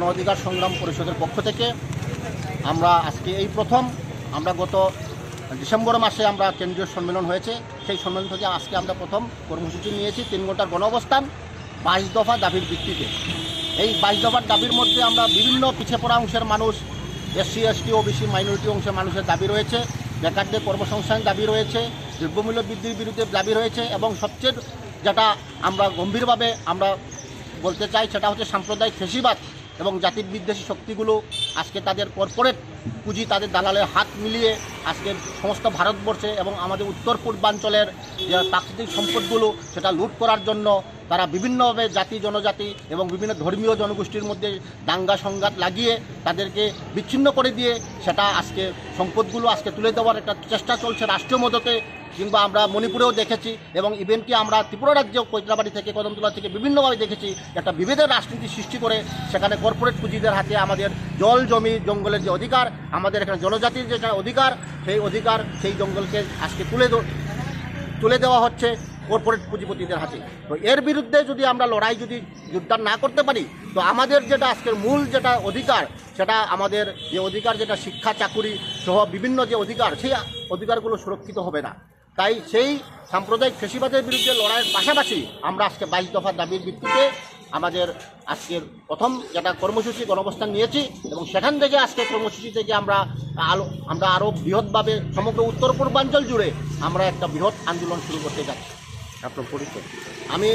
অধিকার সংগ্রাম পরিষদের পক্ষ থেকে আমরা আজকে এই প্রথম, আমরা গত ডিসেম্বর মাসে আমরা কেন্দ্রীয় সম্মেলন হয়েছে। সেই সম্মেলন থেকে আজকে আমরা প্রথম কর্মসূচি নিয়েছি, তিন ঘণ্টার গণ অবস্থান বাইশ দফা দাবির ভিত্তিতে। এই বাইশ দফার দাবির মধ্যে আমরা বিভিন্ন পিছিয়ে পড়া অংশের মানুষ, এসসি, এসটি, ওবিসি, মাইনরিটি অংশের মানুষের দাবি রয়েছে, বেকারদের কর্মসংস্থানের দাবি রয়েছে, দ্রব্যমূল্য বৃদ্ধির বিরুদ্ধে দাবি রয়েছে এবং সবচেয়ে যেটা আমরা গম্ভীরভাবে আমরা বলতে চাই সেটা হচ্ছে সাম্প্রদায়িক ফেসিবাদ। এবং জাতির বিদ্বেষী শক্তিগুলো আজকে তাদের কর্পোরেট পুঁজি তাদের দালালের হাত মিলিয়ে আজকে সমস্ত ভারতবর্ষে এবং আমাদের উত্তর পূর্বাঞ্চলের যে প্রাকৃতিক সম্পদগুলো সেটা লুট করার জন্য তারা বিভিন্নভাবে জাতি, জনজাতি এবং বিভিন্ন ধর্মীয় জনগোষ্ঠীর মধ্যে দাঙ্গা সংঘাত লাগিয়ে তাদেরকে বিচ্ছিন্ন করে দিয়ে সেটা আজকে সম্পদগুলো আজকে তুলে দেওয়ার একটা চেষ্টা চলছে রাষ্ট্রীয় মদতে। কিংবা আমরা মণিপুরেও দেখেছি এবং ইভেন্টটি আমরা ত্রিপুরা রাজ্যেও কৈতলাবাড়ি থেকে, কদমতলা থেকে বিভিন্নভাবে দেখেছি। একটা বিভেদের রাজনীতি সৃষ্টি করে সেখানে কর্পোরেট পুঁজিদের হাতে আমাদের জল জমি জঙ্গলের যে অধিকার, আমাদের এখানে জনজাতির যে অধিকার, সেই অধিকার সেই জঙ্গলকে আজকে তুলে তুলে দেওয়া হচ্ছে কর্পোরেট পুঁজিপতিদের হাতে। তো এর বিরুদ্ধে যদি আমরা লড়াই যদি যোগদান না করতে পারি, তো আমাদের যেটা আজকের মূল যেটা অধিকার, সেটা আমাদের যে অধিকার, যেটা শিক্ষা, চাকুরি সহ বিভিন্ন যে অধিকার, সেই অধিকারগুলো সুরক্ষিত হবে না। তাই সেই সাম্প্রদায়িক ফেসিবাদের বিরুদ্ধে লড়াইয়ের পাশাপাশি আমরা আজকে বাইশ দফার দাবির ভিত্তিতে আমাদের আজকের প্রথম যেটা কর্মসূচি গণঅবস্থান নিয়েছি এবং সেখান থেকে আজকে কর্মসূচি থেকে আমরা আলো আমরা আরও বৃহৎভাবে সমগ্র উত্তর পূর্বাঞ্চল জুড়ে আমরা একটা বৃহৎ আন্দোলন শুরু করতে যাচ্ছি আপনার পরিচয় আমি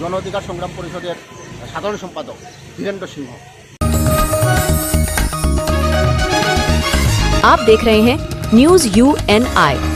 জন অধিকার সংগ্রাম পরিষদের সাধারণ সম্পাদক ধীরেন্দ্র সিংহ आप देख रहे हैं न्यूज यू एन आई